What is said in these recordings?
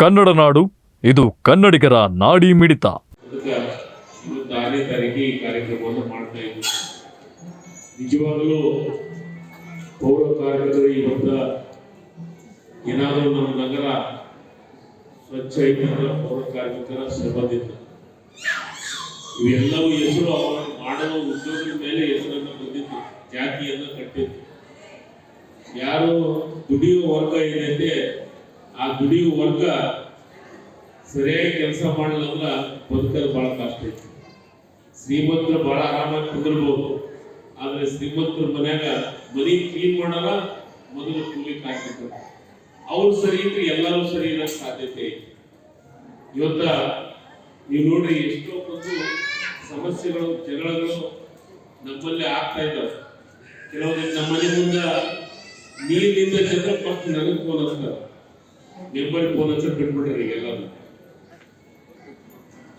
ಕನ್ನಡ ನಾಡು, ಇದು ಕನ್ನಡಿಗರ ನಾಡಿ ಮಿಡಿತ. ಕಾರ್ಯಕ್ರಮವನ್ನು ಏನಾದರೂ ನಮ್ಮ ನಗರ ಸ್ವಚ್ಛ ಇದ್ದರೆ ಪೌರ ಕಾರ್ಮಿಕರ ಶ್ರಮದಿಂದ ಇವೆಲ್ಲವೂ ಹೆಸರು ಅವರ ಮಾಡುವ ಉದ್ಯೋಗದ ಮೇಲೆ ಹೆಸರನ್ನು ಬಂದಿತ್ತು, ಜಾತಿಯನ್ನು ಕಟ್ಟಿತ್ತು. ಯಾರು ದುಡಿಯುವ ವರ್ಗ ಏನೈತೆ ಆ ದುಡಿಯುವ ವರ್ಗ ಸರಿಯಾಗಿ ಕೆಲಸ ಮಾಡಲಿಲ್ಲ ಬದುಕೋದು ಬಹಳ ಕಷ್ಟ ಐತಿ. ಶ್ರೀಮಂತರು ಬಹಳ ಆರಾಮಾಗಿ ಕುಂದಿರ್ಬೋದು. ಆದ್ರೆ ಶ್ರೀಮಂತರ ಮನ್ಯಾಗ ಮನಿ ಕ್ಲೀನ್ ಮಾಡಲ್ಲ, ಮೊದಲು ಕೂಲಿ ಹಾಕಿದ್ರು ಅವ್ರು ಸರಿ ಇದ್ರೆ ಎಲ್ಲರೂ ಸರಿ ಇರೋ ಸಾಧ್ಯತೆ ಐತಿ. ಇವತ್ತ ನೀವು ನೋಡ್ರಿ ಎಷ್ಟೋ ಒಂದು ಸಮಸ್ಯೆಗಳು, ಜಗಳಗಳು ನಮ್ಮಲ್ಲಿ ಆಗ್ತಾ ಇದ್ದಾವೆ. ಕೆಲವೊಂದು ನಮ್ಮ ಮನೆ ಮುಂದೆ ನೀರಿನಿಂದ ಜನರ ಫಸ್ಟ್ ನನಗೆ ಫೋನ್ ಮೆಂಬರ್ ಫೋನ್ ಹಚ್ಚಿ ಬಿಟ್ಬಿಡ್ರಿ ಎಲ್ಲರೂ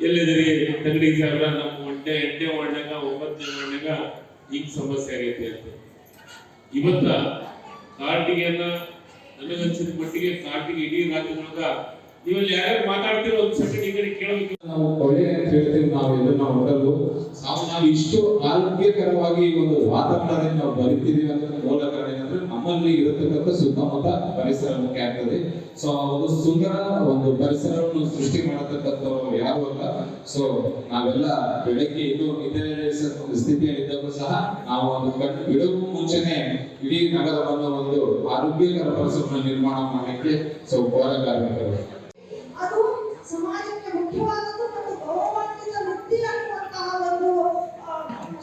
ಎಲ್ಲಿದ್ರಿ ತಂಗಡಿ ಸಾಹೇಬ್ರ, ನಮ್ಮ ಒಂಟೆ ಎಂಟನೇ ವಾರ್ಡ್ನಾಗ, ಒಂಬತ್ತನೇ ವಾರ್ಡ್ನಾಗ ಹಿಂಗ್ ಸಮಸ್ಯೆ ಆಗೈತೆ ಅಂತ. ಇವತ್ತ ಕಾರ್ಟಿಗೆಯನ್ನ, ನನಗನ್ಸಿದ ಮಟ್ಟಿಗೆ ಕಾರ್ಟಿಗೆ ಇಡೀ ರಾಜ್ಯದೊಳಗ ನೀವಲ್ಲಿ ಯಾರ್ಯಾರು ಮಾತಾಡ್ತಿರೋ ಒಂದ್ ಸೆಕೆಂಡ್ ನಾವು ಕೊಳೆ ಅಂತ ಹೇಳ್ತೀವಿ, ನಾವು ಇದನ್ನ ಹೊರಲು ನಾವು ಇಷ್ಟು ಆರೋಗ್ಯಕರವಾಗಿ ಒಂದು ವಾತಾವರಣದಲ್ಲಿ ನಾವು ಬದುಕಿದೀವಿ ಅಂತ ಮೂಲ ಕಾರಣ ಏನಂದ್ರೆ ನಮ್ಮಲ್ಲಿ ಇರತಕ್ಕಂಥ ಸುತ್ತಮುತ್ತ ಪರಿಸರ ಮುಖ್ಯ ಆಗ್ತದೆ. ಸೊ ಒಂದು ಸುಂದರ ಒಂದು ಪರಿಸರವನ್ನು ಸೃಷ್ಟಿ ಮಾಡತಕ್ಕಂಥವ್ರು ಯಾರು ಅಲ್ಲ. ಸೊ ನಾವೆಲ್ಲ ಬೆಳಗ್ಗೆ ಇದು ಇದೇ ಸ್ಥಿತಿಯಲ್ಲಿದ್ದರೂ ಸಹ ನಾವು ಒಂದು ಕಣ್ಣು ಬಿಡೋಕ್ಕೂ ಮುಂಚೆನೆ ಇಡೀ ನಗರವನ್ನು ಒಂದು ಆರೋಗ್ಯಕರ ಪರಿಸರವನ್ನು ನಿರ್ಮಾಣ ಮಾಡಲಿಕ್ಕೆ ಸೊ ಪೌರ